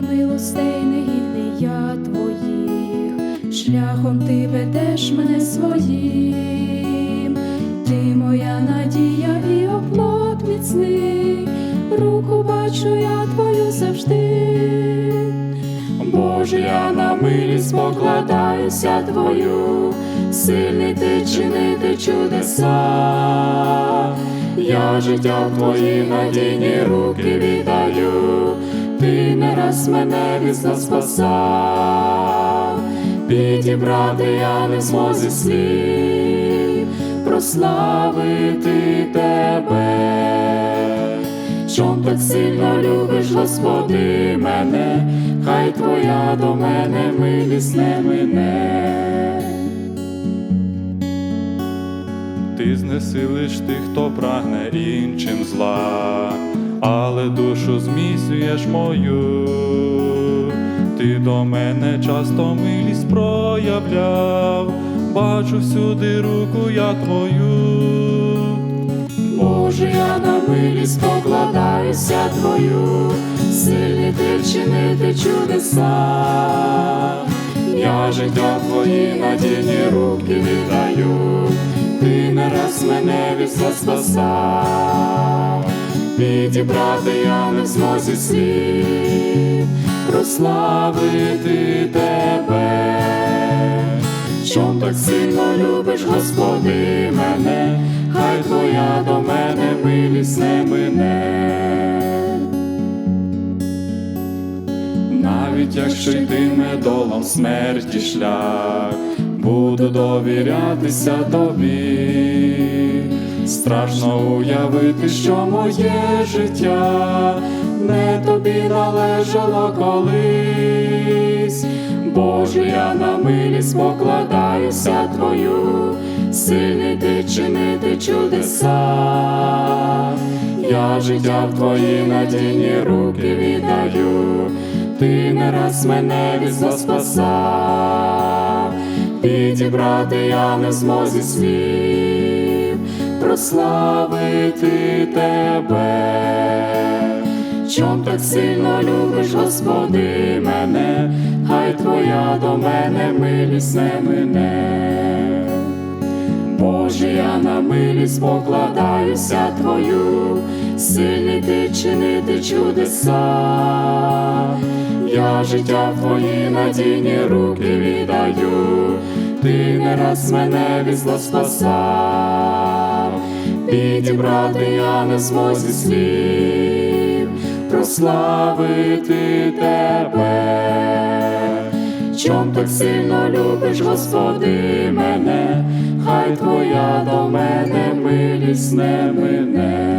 милостей негідний я твоїх, шляхом ти ведеш мене своїм, ти моя надія і оплот міцний, руку бачу я твою завжди. Боже, я на милість покладаюся твою, сильний ти чинити чудеса, я життя в твої надійні руки віддаю, ти не раз мене від спасав, підібрати я не змозі слів, прославити тебе. Чом так сильно любиш, Господи, мене, хай Твоя до мене милість не мине. Ти знесилиш тих, хто прагне іншим зла, але душу зміцнюєш мою. Ти до мене часто милість проявляв, бачу всюди руку я твою. Боже, я на милість покладаюся Твою, сильний ти вчинити чудеса, я життя Твої надійні руки віддаю, ти не раз мене від спасав, підібрати я не в змозі слів, прославити тебе. Чом так сильно любиш, Господи, мене, хай Твоя до мене милість не мине. Навіть якщо йтиме долом смерті шлях, буду довірятися тобі. Страшно уявити, що моє життя не тобі належало колись. Боже, я на милість покладаюся Твою, сильний ти чинити чудеса, я життя в Твої надійні руки віддаю, ти не раз мене від спасав, підібрати я не змозі слів, прославити тебе. Чом так сильно любиш, Господи, мене, хай Твоя до мене милість не мине. Боже, я на милість покладаюся Твою, сильний ти чинити чудеса, я життя в Твої надійні руки віддаю, ти не раз мене від зла спасав, підібрати я не змозі слів, прославити тебе. Чом так сильно любиш, Господи, мене, хай Твоя до мене милість не мине.